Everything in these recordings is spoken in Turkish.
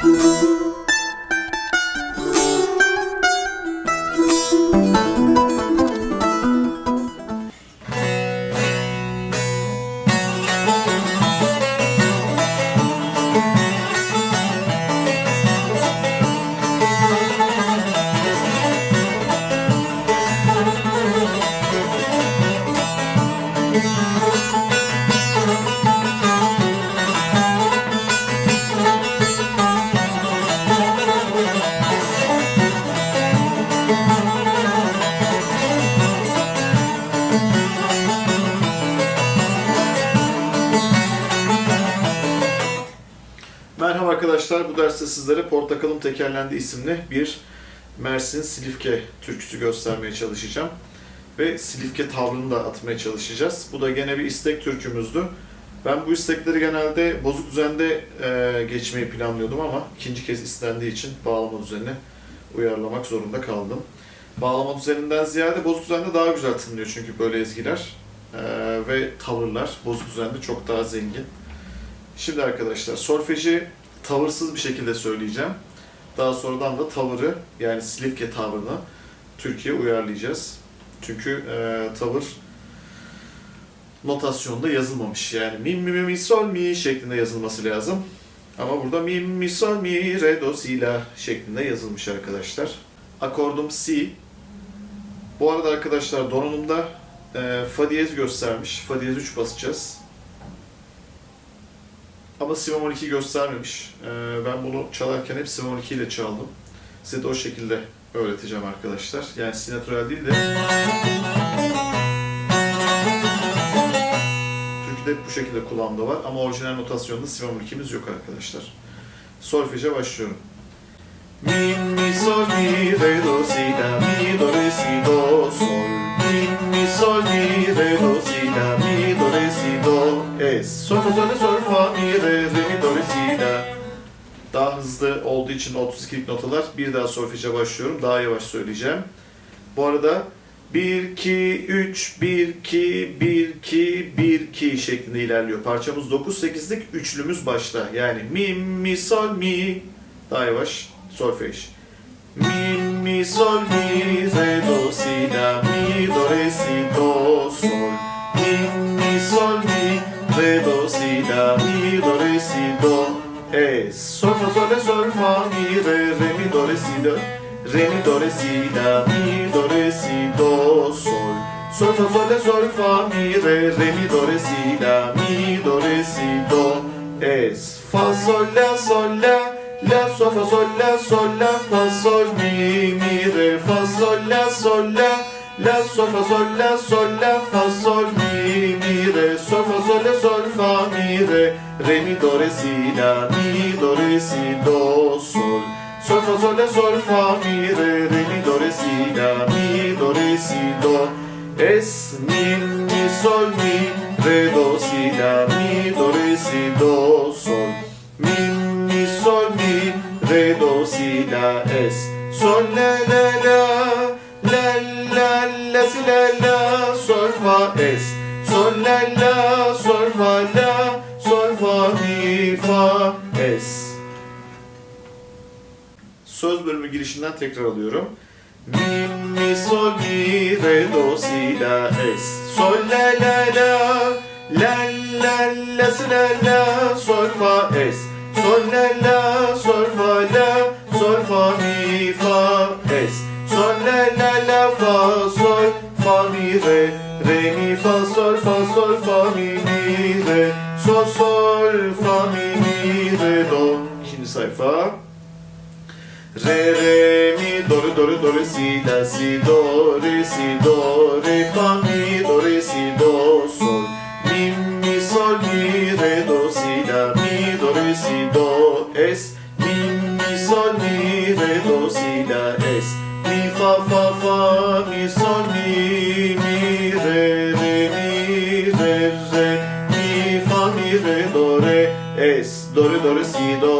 thank mm -hmm. you derste sizlere Portakalım Tekerlendi isimli bir Mersin Silifke türküsü göstermeye çalışacağım. Ve Silifke tavrını da atmaya çalışacağız. Bu da gene bir istek türkümüzdü. Ben bu istekleri genelde bozuk düzende e, geçmeyi planlıyordum ama ikinci kez istendiği için bağlama düzenine uyarlamak zorunda kaldım. Bağlama düzeninden ziyade bozuk düzende daha güzel tınlıyor çünkü böyle ezgiler e, ve tavırlar bozuk düzende çok daha zengin. Şimdi arkadaşlar solfeji tavırsız bir şekilde söyleyeceğim. Daha sonradan da tavırı yani Silifke tavrını Türkiye uyarlayacağız. Çünkü e, tavır notasyonda yazılmamış. Yani mi mi mi mi sol mi şeklinde yazılması lazım. Ama burada mi mi sol mi re do si la şeklinde yazılmış arkadaşlar. Akordum si. Bu arada arkadaşlar donanımda e, fa diyez göstermiş. Fa diyez 3 basacağız. Ama si bemol 2 göstermemiş. Ee, ben bunu çalarken hep si bemol 2 ile çaldım. Size de o şekilde öğreteceğim arkadaşlar. Yani si natural değil de Türküde hep bu şekilde kulağımda var ama orijinal notasyonda si bemol 2'miz yok arkadaşlar. Solfeje başlıyorum. Mi, mi, sol, mi, re, do, si, la, mi, do, re, si, do, sol. Es. Sol, fa, sol, sol, fa, mi, re, re, mi, do, re, si, la. Daha hızlı olduğu için 32'lik notalar. Bir daha solfeje başlıyorum. Daha yavaş söyleyeceğim. Bu arada 1, 2, 3, 1, 2, 1, 2, 1, 2 şeklinde ilerliyor. Parçamız 9-8'lik üçlümüz başta. Yani mi, mi, sol, mi. Daha yavaş. Solfej. Mi, mi, sol, mi, re, do, si, la, mi, do, re, si, do, sol. Mi, mi, sol, mi, re, do, si, la, mi, do, re, si, do, es. Sol, fa, sol, sol, fa, mi, re, re, mi, do, re, si, do. Re, mi, do, re, si, la, mi, do, re, si, do, sol. Sol, fa, sol, sol, fa, mi, re, re, mi, do, re, si, la, mi, do, re, si, do, es. Fa, sol, la, sol, la, La, sol, fa, sol, la, sol, la, fa, sol, mi, mi, re, fa, sol, la, sol, la. La, sol, fa, sol, la, sol, la, fa, sol, mi, mi, re, sol, fa, sol, la, sol, fa, mi, re, re, mi, do, re, si, la, mi, do, re, si, do, sol. Sol, fa, sol, la, sol, fa, mi, re, re, mi, do, re, si, la, mi, do, re, si, do. Es, mi, mi, sol, mi, re, do, si, la, mi, do, re, si, do, sol. Girişinden tekrar alıyorum. Mi, mi, sol, mi, re, do, si, la, es. Sol, la, la, la, la, la, la, si, la, la, sol, fa, es. Sol, la, la, sol, fa, la, sol, fa, mi, fa, es. Sol, la, la, la, fa, sol, fa, mi, re, re, mi, fa, sol, fa, sol, fa, mi, mi, re, sol, sol, fa, mi, mi, re, do. İkinci sayfa. Re, re, mi, do, re, do, re, do, re, si, la, si, do, re, si, do, re, fa, mi, do, re, si, do, sol. Mi, mi, sol, mi, re, do, si, la, mi, do, re, si, do, es. Mi, mi, sol, mi, re, do, si, la, es. Mi, fa, fa, fa, mi, sol, mi, mi, re, re, mi, re, re. Mi, fa, mi, re, do, re, es. Do, re, do, re, si, do,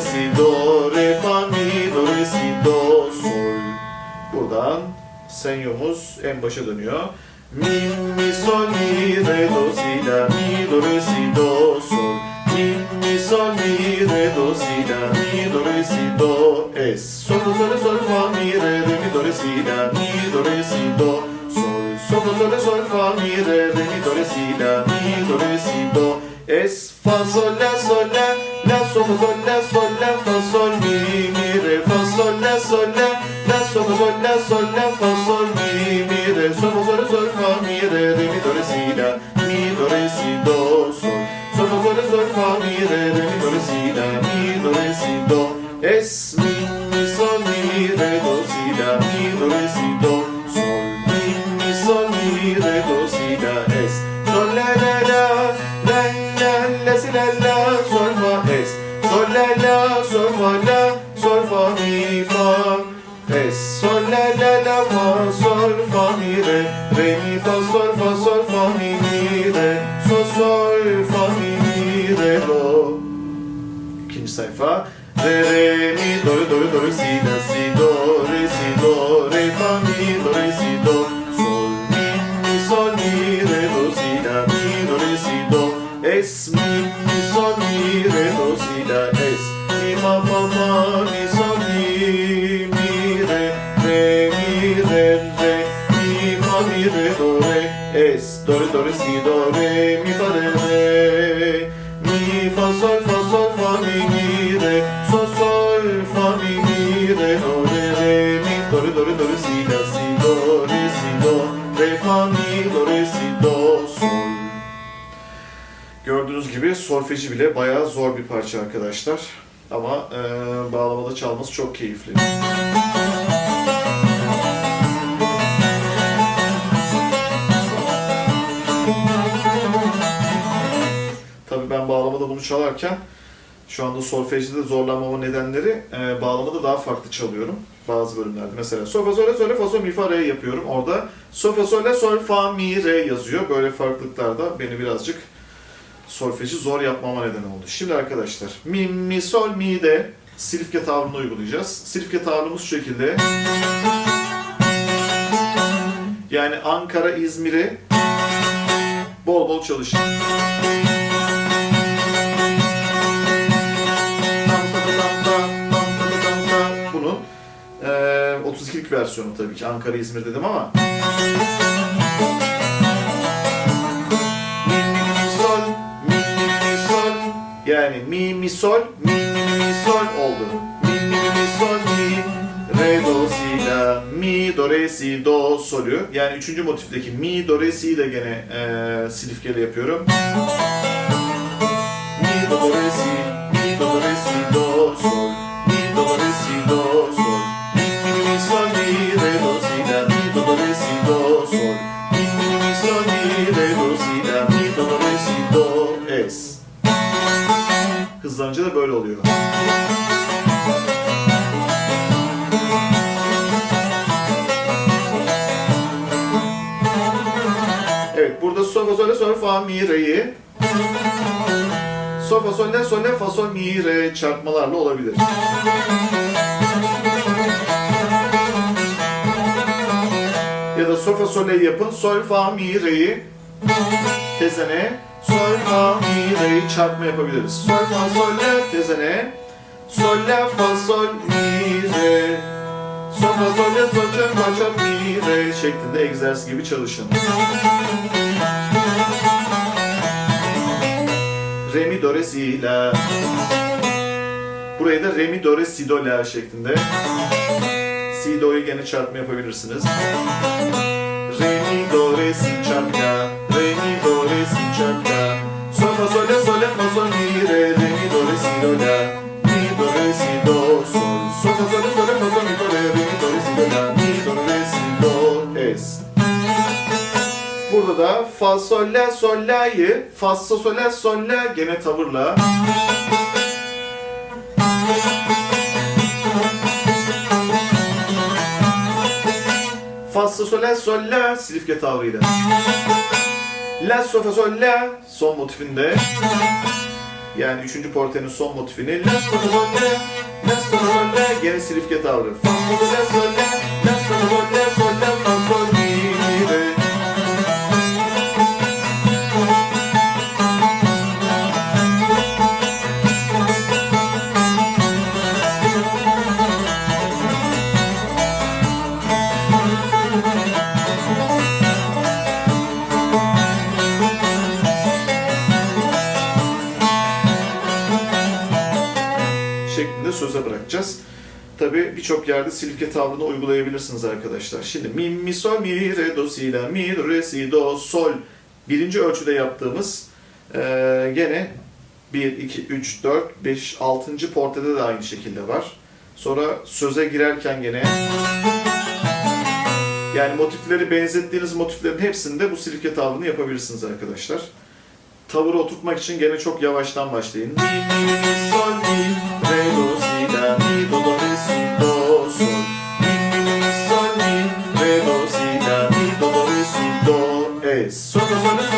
si. Do, re, fa, mi, do, re, si, do, senyomuz en başa dönüyor. Mi, mi, sol, mi, re, do, si, la, mi, do, re, si, do, sol. Mi, mi, sol, mi, re, do, si, la, mi, do, re, si, do, es. Sol, do, sol, sol, fa, mi, re, re, mi, do, re, si, la, mi, do, re, si, do, sol. Sol, do, sol, sol, fa, mi, re, re, mi, do, re, si, la, mi, do, re, si, do, es. Fa, sol, la, sol, la, la, sol, sol, sol, la, sol, la, sol, la, fa, sol, mi, mi, re, sol, fa, sol, sol, mi, re, mi, do, re, si, la, mi, do, re, si, do, sol. Sol, fa, sol, sol, mi, re, mi, do, re, si, la, mi, do, re, si, do, es, mi, mi, sol, mi, re, do, si, la, mi, do, re, si, do, sayfa. Re, re, mi, do, re, do, re, do, re, si, la, si, do, re, si, do, re, fa, mi, do, re, si, do, sol, mi, mi, sol, mi, re, do, si, la, mi, do, re, si, do, es, mi, mi, sol, mi, re, do, si, la, es, mi, fa, fa, fa, mi, sol, mi, mi, re, re, mi, re, re, mi, fa, mi, re, do, re, es, do, re, do, re, si, do, re, mi, fa, re, re, re, fa, mi, do, re, si, do, sol. Gördüğünüz gibi solfeji bile bayağı zor bir parça arkadaşlar. Ama e, bağlamada çalması çok keyifli. Tabii ben bağlamada bunu çalarken şu anda solfejde de zorlanmama nedenleri e, bağlamada daha farklı çalıyorum bazı bölümlerde. Mesela sol fa sol la sol fa sol mi fa re yapıyorum. Orada sol fa sol la sol fa mi re yazıyor. Böyle farklılıklar da beni birazcık solfeji zor yapmama neden oldu. Şimdi arkadaşlar mi mi sol mi de silifke tavrını uygulayacağız. Silifke tavrımız şu şekilde. Yani Ankara, İzmir'i bol bol çalışın. 32'lik versiyonu tabii ki Ankara, İzmir dedim ama. Mi mi mi sol, mi mi mi sol. Yani mi mi sol, mi mi mi sol oldu. Mi mi mi sol mi, re do si la, mi do re si do solü. Yani üçüncü motifteki mi do re si'yi de gene eee silifkeyle yapıyorum. Mi do re si, mi do re si do sol, mi do re si do Hızlanınca da böyle oluyor. Evet, burada sol fa sol la sol fa mi re'yi sol fa sol la sol la fa sol mi re çarpmalarla olabilir. Ya da sol fa sol la yapın sol fa mi re'yi tezene sol fa mi re'yi çarpma yapabiliriz. Sol fa sol la tezene sol la fa sol mi re sol fa sol la sol çarp fa çarp mi re şeklinde egzersiz gibi çalışın. Re mi do re si la. Burayı da re mi do re si do la şeklinde. Si do'yu gene çarpma yapabilirsiniz. Re mi do re si çarp la. Re mi do re si çarp la. Sol fa sol la sol fa sol mi re. Re mi do re si do la. Mi do re si do sol. Sol fa sol sol fa sol mi do re. Re mi do re si do la. Mi do re si do es. Burada da fa sol la sol la'yı fa sol sol la sol la gene tavırla. Fa sol la sol la silifke tavrıyla. La sol fa sol la son motifinde. Yani üçüncü portenin son motifini La sol fa sol la La sol fa sol la gene silifke tavrı. Fa sol la sol la çalışacağız. Tabi birçok yerde silifke tavrını uygulayabilirsiniz arkadaşlar. Şimdi mi, mi, sol, mi, re, do, si, la, mi, re, si, do, sol. Birinci ölçüde yaptığımız eee, gene 1, 2, 3, 4, 5, 6. portrede de aynı şekilde var. Sonra söze girerken gene yani motifleri benzettiğiniz motiflerin hepsinde bu silifke tavrını yapabilirsiniz arkadaşlar. Tavırı oturtmak için gene çok yavaştan başlayın. Do,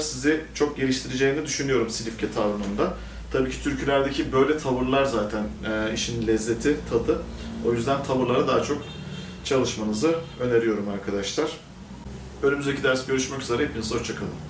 arkadaşlar. Sizi çok geliştireceğini düşünüyorum Silifke tavrında. Tabii ki türkülerdeki böyle tavırlar zaten e, işin lezzeti, tadı. O yüzden tavırlara daha çok çalışmanızı öneriyorum arkadaşlar. Önümüzdeki ders görüşmek üzere. Hepinize hoşçakalın.